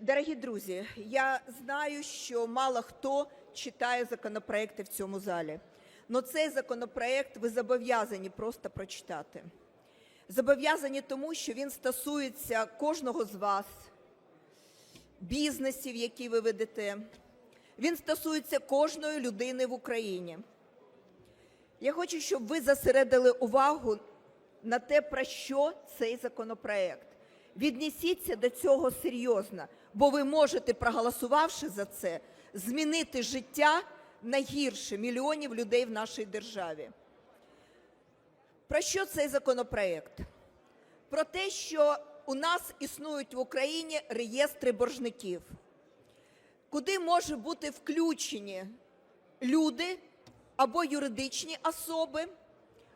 Дорогі друзі, я знаю, що мало хто читає законопроекти в цьому залі. але цей законопроект ви зобов'язані просто прочитати. Зобов'язані тому, що він стосується кожного з вас, бізнесів, які ви ведете. Він стосується кожної людини в Україні. Я хочу, щоб ви зосередили увагу на те, про що цей законопроект. Віднесіться до цього серйозно, бо ви можете, проголосувавши за це, змінити життя на гірше мільйонів людей в нашій державі. Про що цей законопроект? Про те, що у нас існують в Україні реєстри боржників, куди можуть бути включені люди або юридичні особи,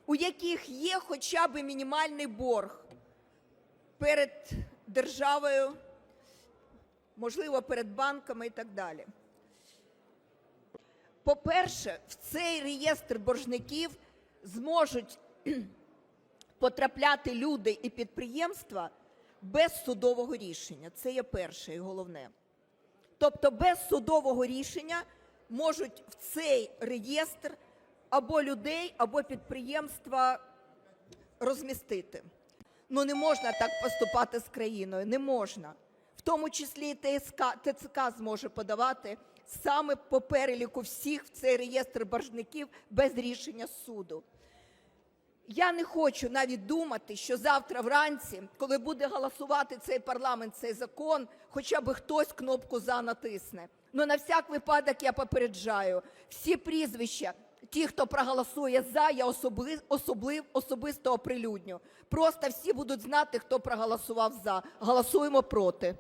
у яких є хоча б мінімальний борг перед державою, можливо, перед банками і так далі. По-перше, в цей реєстр боржників зможуть потрапляти люди і підприємства без судового рішення. Це є перше і головне. Тобто без судового рішення можуть в цей реєстр або людей, або підприємства розмістити. Ну не можна так поступати з країною, не можна. В тому числі і ТСК, ТЦК зможе подавати саме по переліку всіх в цей реєстр боржників без рішення суду. Я не хочу навіть думати, що завтра вранці, коли буде голосувати цей парламент, цей закон, хоча б хтось кнопку за натисне. Ну на всяк випадок я попереджаю всі прізвища. Ті, хто проголосує за, я особи, особлив, особисто оприлюдню. Просто всі будуть знати, хто проголосував за. Голосуємо проти.